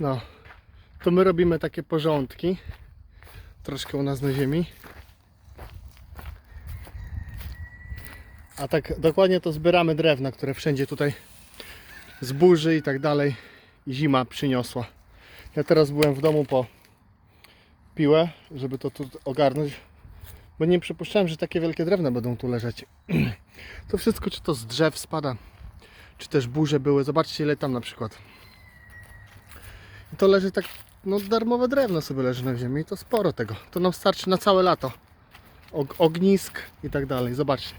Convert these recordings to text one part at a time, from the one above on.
No, to my robimy takie porządki. Troszkę u nas na ziemi. A tak dokładnie to zbieramy drewna, które wszędzie tutaj z burzy i tak dalej zima przyniosła. Ja teraz byłem w domu po piłę, żeby to tu ogarnąć, bo nie przypuszczałem, że takie wielkie drewna będą tu leżeć. To wszystko, czy to z drzew spada, czy też burze były. Zobaczcie, ile tam na przykład. To leży tak, no darmowe drewno sobie leży na ziemi i to sporo tego. To nam starczy na całe lato. Og- ognisk i tak dalej. Zobaczcie.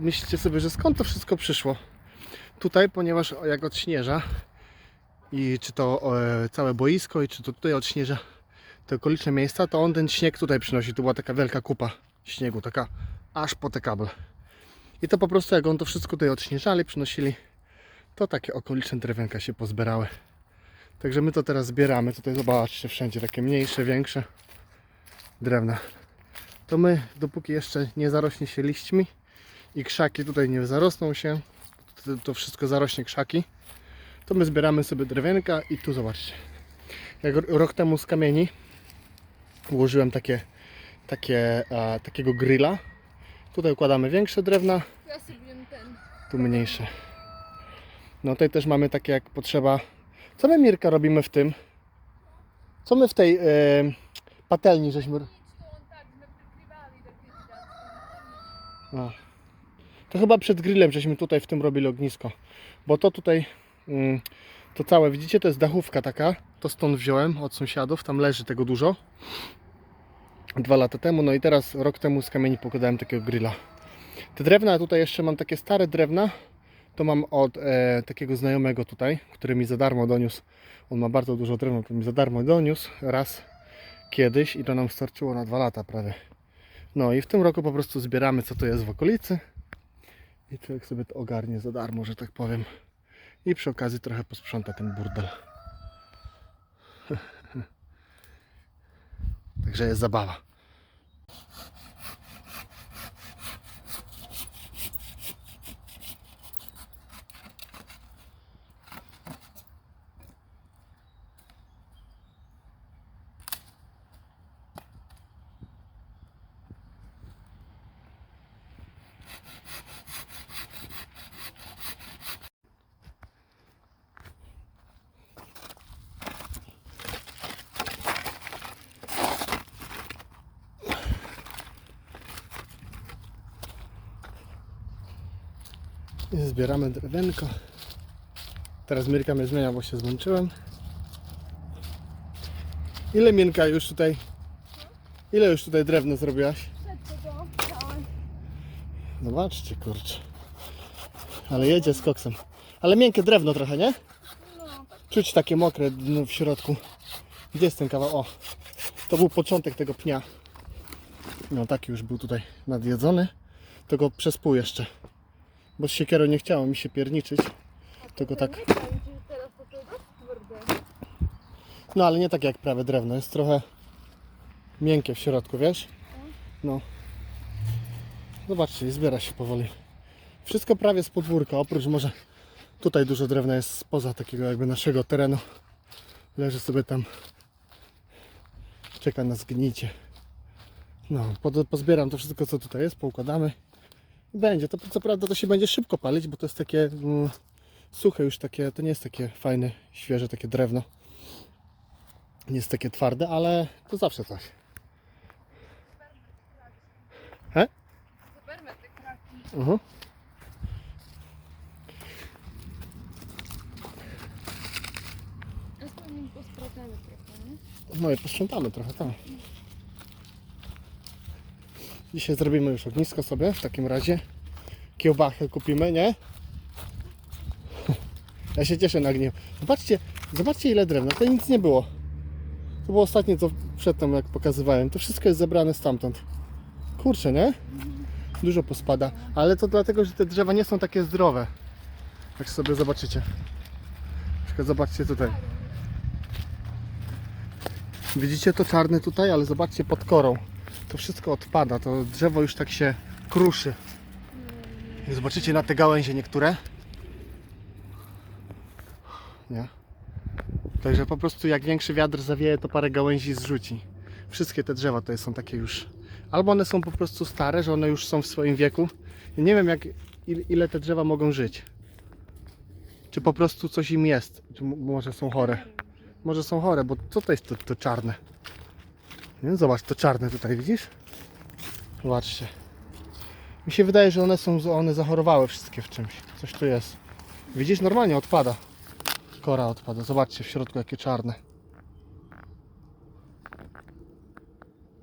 Myślicie sobie, że skąd to wszystko przyszło? Tutaj, ponieważ jak odśnieża i czy to e, całe boisko i czy to tutaj odśnieża te okoliczne miejsca, to on ten śnieg tutaj przynosi. Tu była taka wielka kupa śniegu, taka aż po te kable. I to po prostu jak on to wszystko tutaj odśnieżali, przynosili, to takie okoliczne drewienka się pozbierały. Także my to teraz zbieramy. Tutaj zobaczcie wszędzie takie mniejsze, większe drewna. To my, dopóki jeszcze nie zarośnie się liśćmi i krzaki tutaj nie zarosną się, to, to wszystko zarośnie krzaki, to my zbieramy sobie drewienka i tu zobaczcie. Jak rok temu z kamieni ułożyłem takie, takie, a, takiego grilla. Tutaj układamy większe drewna, tu mniejsze. No tutaj też mamy takie jak potrzeba. Co my Mirka robimy w tym? Co my w tej e, patelni żeśmy... No. To chyba przed grillem żeśmy tutaj w tym robili ognisko. Bo to tutaj, mm, to całe, widzicie, to jest dachówka taka. To stąd wziąłem od sąsiadów, tam leży tego dużo. Dwa lata temu, no i teraz rok temu z kamieni pokładałem takiego grilla. Te drewna, tutaj jeszcze mam takie stare drewna. To mam od e, takiego znajomego tutaj, który mi za darmo doniósł. On ma bardzo dużo drewna, to mi za darmo doniósł raz kiedyś i to nam starczyło na dwa lata prawie. No i w tym roku po prostu zbieramy co to jest w okolicy i człowiek sobie to ogarnie za darmo, że tak powiem. I przy okazji trochę posprząta ten burdel. Także jest zabawa. I zbieramy drewenko. Teraz Mirka mnie zmienia, bo się zmęczyłem. Ile Mienka już tutaj? Ile już tutaj drewno zrobiłaś? Zobaczcie, kurczę. Ale jedzie z koksem. Ale miękkie drewno trochę, nie? Czuć takie mokre w środku. Gdzie jest ten kawał? O, to był początek tego pnia. No taki już był tutaj nadjedzony. To go przez pół jeszcze. Bo z siekierą nie chciało mi się pierniczyć. Tylko tak. No ale nie tak jak prawe drewno. Jest trochę miękkie w środku, wiesz? No. Zobaczcie, zbiera się powoli. Wszystko prawie z podwórka, oprócz może tutaj dużo drewna jest spoza takiego jakby naszego terenu. Leży sobie tam. Czeka na zgnicie. No, po- pozbieram to wszystko co tutaj jest, poukładamy. Będzie. To co prawda to się będzie szybko palić, bo to jest takie mm, suche już takie, to nie jest takie fajne, świeże takie drewno. Nie jest takie twarde, ale to zawsze coś. He? Zobermy te kraki. Mhm. No i posprzątamy trochę tam. Dzisiaj zrobimy już ognisko sobie w takim razie. Kiełbachę kupimy, nie? Ja się cieszę na gniew. Zobaczcie, zobaczcie ile drewna. To nic nie było. To było ostatnie co przedtem jak pokazywałem. To wszystko jest zebrane stamtąd. Kurczę, nie? Dużo pospada. Ale to dlatego, że te drzewa nie są takie zdrowe. Jak sobie zobaczycie. Przykład zobaczcie tutaj. Widzicie to czarne tutaj, ale zobaczcie pod korą. To wszystko odpada, to drzewo już tak się kruszy. Zobaczycie na te gałęzie niektóre. Nie? Także po prostu jak większy wiatr zawieje, to parę gałęzi zrzuci. Wszystkie te drzewa to są takie już. Albo one są po prostu stare, że one już są w swoim wieku. Ja nie wiem jak, il- ile te drzewa mogą żyć. Czy po prostu coś im jest. Czy może są chore. Może są chore, bo co to jest to, to czarne? Nie? Zobacz, to czarne tutaj, widzisz? Zobaczcie. Mi się wydaje, że one są, one zachorowały wszystkie w czymś. Coś tu jest. Widzisz, normalnie odpada. Kora odpada. Zobaczcie w środku jakie czarne.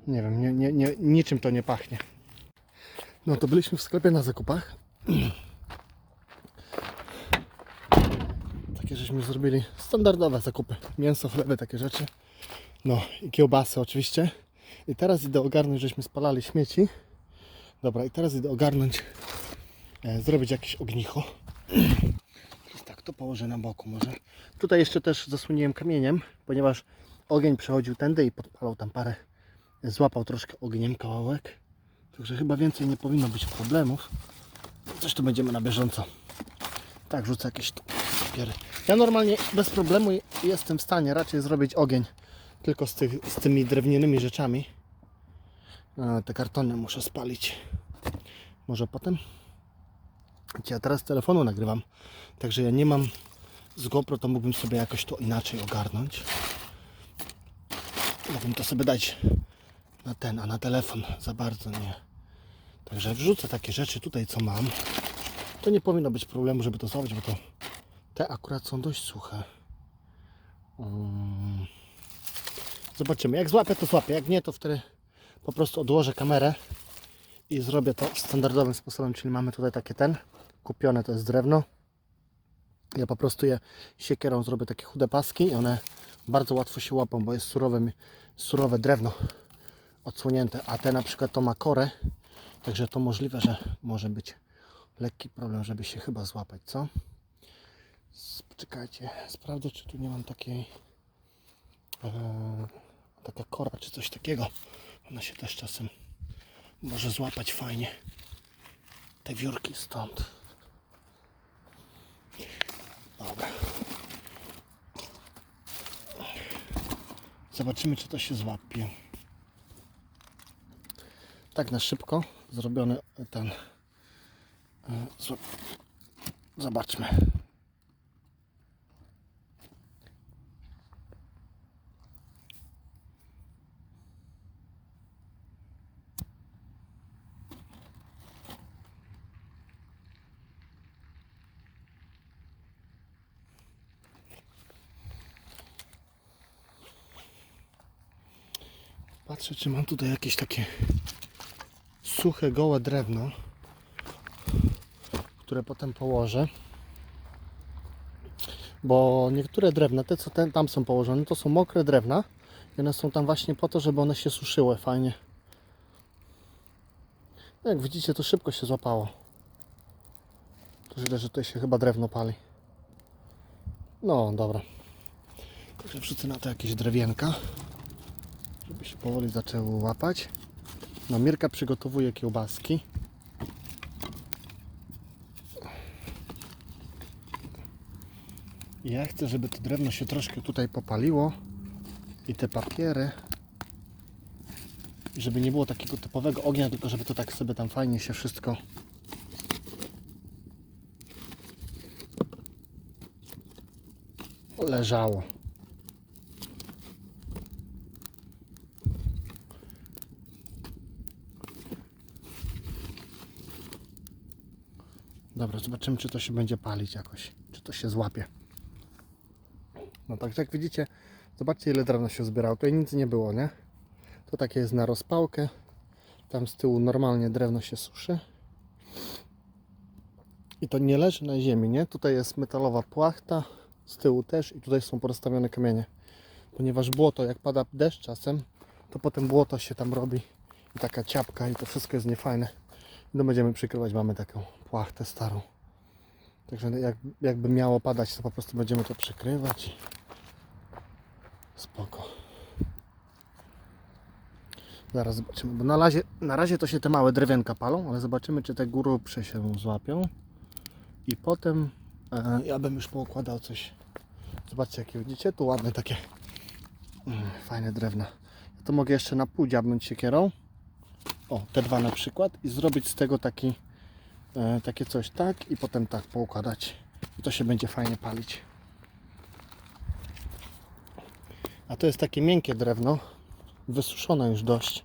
Nie wiem, nie, nie, nie, niczym to nie pachnie. No to byliśmy w sklepie na zakupach. Takie żeśmy zrobili standardowe zakupy. Mięso, chleby, takie rzeczy. No i kiełbasy oczywiście. I teraz idę ogarnąć, żeśmy spalali śmieci. Dobra, i teraz idę ogarnąć, e, zrobić jakieś ognicho. Tak, to położę na boku może. Tutaj jeszcze też zasłoniłem kamieniem, ponieważ ogień przechodził tędy i podpalał tam parę, złapał troszkę ogniem kawałek. Także chyba więcej nie powinno być problemów. Coś tu będziemy na bieżąco. Tak, rzucę jakieś papiery. Ja normalnie bez problemu jestem w stanie raczej zrobić ogień tylko z, tych, z tymi drewnianymi rzeczami. A, te kartony muszę spalić. Może potem? Ja teraz telefonu nagrywam, także ja nie mam z GoPro, to mógłbym sobie jakoś to inaczej ogarnąć. Mógłbym to sobie dać na ten, a na telefon za bardzo nie. Także wrzucę takie rzeczy tutaj, co mam. To nie powinno być problemu, żeby to złapać, bo to te akurat są dość suche. Mm. Zobaczymy. Jak złapię, to złapię. Jak nie, to wtedy po prostu odłożę kamerę i zrobię to standardowym sposobem, czyli mamy tutaj takie ten, kupione to jest drewno. Ja po prostu je siekierą zrobię takie chude paski i one bardzo łatwo się łapą, bo jest surowe, surowe drewno odsłonięte, a te na przykład to ma korę, także to możliwe, że może być lekki problem, żeby się chyba złapać, co? Poczekajcie, sprawdzę czy tu nie mam takiej e, taka kora czy coś takiego. Ona się też czasem może złapać fajnie. Te wiórki stąd. Dobra. Zobaczymy, czy to się złapie. Tak na szybko zrobiony ten. e, Zobaczmy. Patrzę, czy mam tutaj jakieś takie suche, gołe drewno, które potem położę. Bo niektóre drewna, te co tam są położone, to są mokre drewna i one są tam właśnie po to, żeby one się suszyły fajnie. No jak widzicie, to szybko się złapało. To źle, że tutaj się chyba drewno pali. No, dobra. Także wrzucę na to jakieś drewienka żeby się powoli zaczęło łapać. No Mirka przygotowuje kiełbaski. Ja chcę, żeby to drewno się troszkę tutaj popaliło i te papiery. Żeby nie było takiego typowego ognia, tylko żeby to tak sobie tam fajnie się wszystko leżało. Dobra, zobaczymy, czy to się będzie palić jakoś, czy to się złapie. No tak jak widzicie, zobaczcie ile drewna się zbierało. Tutaj nic nie było, nie? To takie jest na rozpałkę. Tam z tyłu normalnie drewno się suszy. I to nie leży na ziemi, nie? Tutaj jest metalowa płachta, z tyłu też i tutaj są porozstawione kamienie. Ponieważ błoto, jak pada deszcz czasem, to potem błoto się tam robi i taka ciapka i to wszystko jest niefajne. No będziemy przykrywać, mamy taką płachtę starą. Także jak, jakby miało padać, to po prostu będziemy to przykrywać. Spoko. Zaraz zobaczymy, bo na razie, na razie to się te małe drewienka palą, ale zobaczymy, czy te grubsze się złapią. I potem e, ja bym już poukładał coś, Zobaczcie jakie widzicie, tu ładne takie mm, fajne drewna. Ja to mogę jeszcze na pół dziabnąć siekierą. O, te dwa na przykład i zrobić z tego taki e, takie coś tak i potem tak poukładać. I to się będzie fajnie palić. A to jest takie miękkie drewno, wysuszone już dość.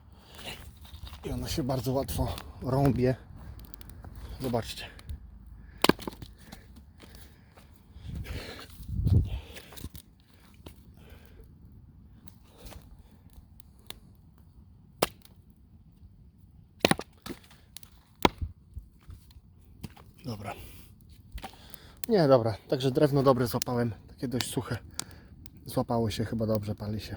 I ono się bardzo łatwo rąbie. Zobaczcie. Dobra. Nie, dobra. Także drewno dobre złapałem. Takie dość suche. Złapało się chyba dobrze, pali się.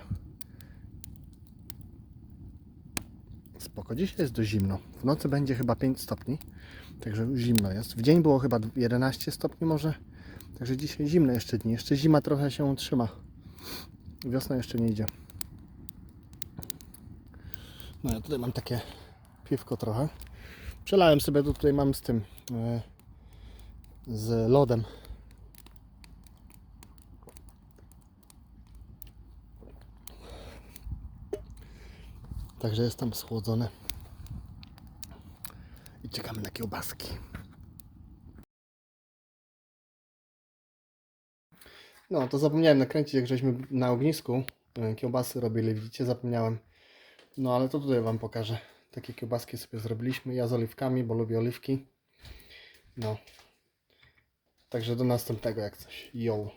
Spoko. Dzisiaj jest dość zimno. W nocy będzie chyba 5 stopni. Także zimno jest. W dzień było chyba 11 stopni może. Także dzisiaj zimne jeszcze dni. Jeszcze zima trochę się trzyma. Wiosna jeszcze nie idzie. No ja tutaj mam takie piwko trochę. Przelałem sobie, tutaj mam z tym e, z lodem. Także jest tam schłodzone. I czekamy na kiełbaski. No, to zapomniałem nakręcić, jak żeśmy na ognisku e, kiełbasy robili, widzicie, zapomniałem. No, ale to tutaj Wam pokażę. Takie kiełbaski sobie zrobiliśmy. Ja z oliwkami, bo lubię oliwki. No. Także do następnego jak coś. Yo.